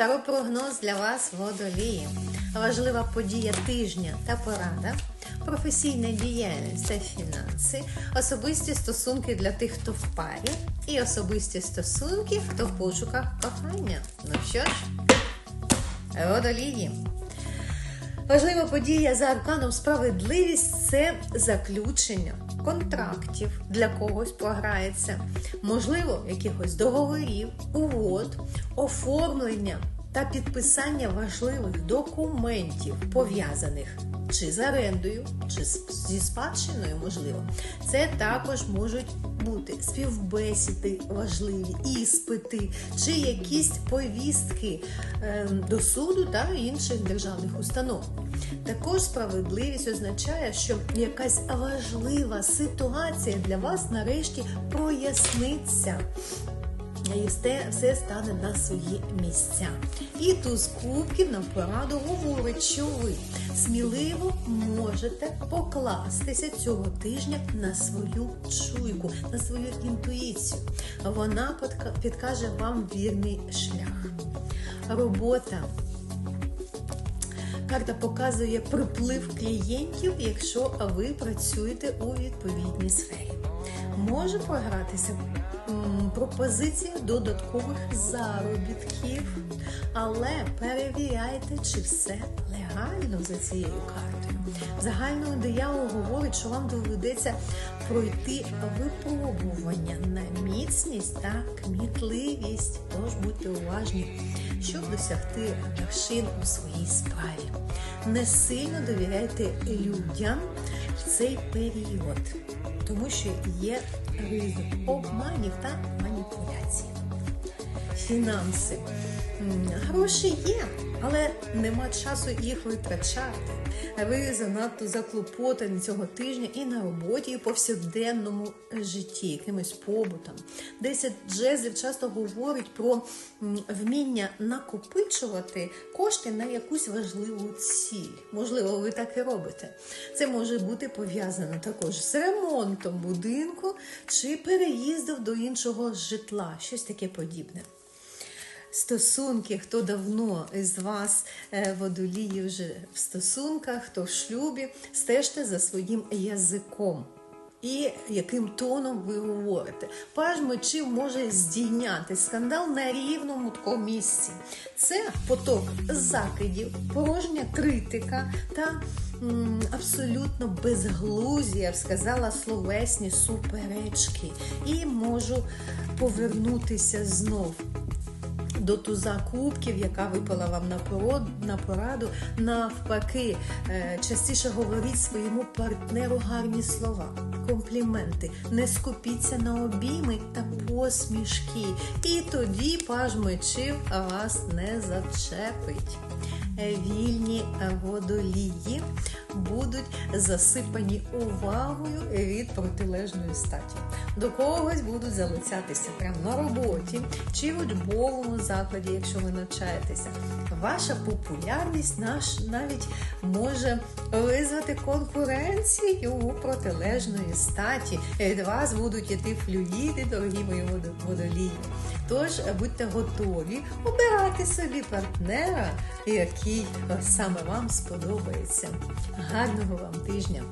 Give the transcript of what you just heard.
Таропрогноз для вас водолії. Важлива подія тижня та порада, професійна діяльність та фінанси, особисті стосунки для тих, хто в парі, і особисті стосунки, хто в пошуках кохання. Ну що ж, водолії. Важлива подія за арканом справедливість це заключення контрактів для когось програється, можливо, якихось договорів, угод, оформлення та підписання важливих документів, пов'язаних чи з орендою, чи зі спадщиною, можливо. Це також можуть бути співбесіди важливі, іспити, чи якісь повістки е, до суду та інших державних установ. Також справедливість означає, що якась важлива ситуація для вас нарешті проясниться. І все, стане на свої місця. І туз кубків на пораду говорить, що ви сміливо можете покластися цього тижня на свою чуйку, на свою інтуїцію. Вона підкаже вам вірний шлях. Робота. Карта показує приплив клієнтів, якщо ви працюєте у відповідній сфері. Може програтися пропозиція додаткових заробітків, але перевіряйте, чи все легально за цією картою. Загальною диявол говорить, що вам доведеться пройти випробування на міцність та кмітливість. Тож будьте уважні, щоб досягти вершин у своїй справі. Не сильно довіряйте людям в цей період, тому що є ризик обманів та маніпуляцій. Фінанси. Гроші є, але нема часу їх витрачати. Ви занадто заклопотані цього тижня і на роботі, і повсякденному житті, якимось побутом. Десять джезлів часто говорить про вміння накопичувати кошти на якусь важливу ціль. Можливо, ви так і робите. Це може бути пов'язано також з ремонтом будинку чи переїздом до іншого житла, щось таке подібне стосунки, хто давно із вас е, водолії вже в стосунках, хто в шлюбі, стежте за своїм язиком. І яким тоном ви говорите? Паж мечів може здійняти скандал на рівному такому місці. Це поток закидів, порожня критика та м, абсолютно безглузі, сказала, словесні суперечки. І можу повернутися знов до туза кубків, яка випала вам на пораду. Навпаки, е, частіше говоріть своєму партнеру гарні слова, компліменти. Не скупіться на обійми та посмішки. І тоді паж мечів вас не зачепить. Е, Вільні водолії будуть засипані увагою від протилежної статі. До когось будуть залицятися прямо на роботі чи в учбовому закладі, якщо ви навчаєтеся. Ваша популярність наш навіть може визвати конкуренцію у протилежної статі. Від вас будуть іти флюїди, дорогі мої водолії. Тож будьте готові обирати собі партнера, який саме вам сподобається. Гарного вам тижня!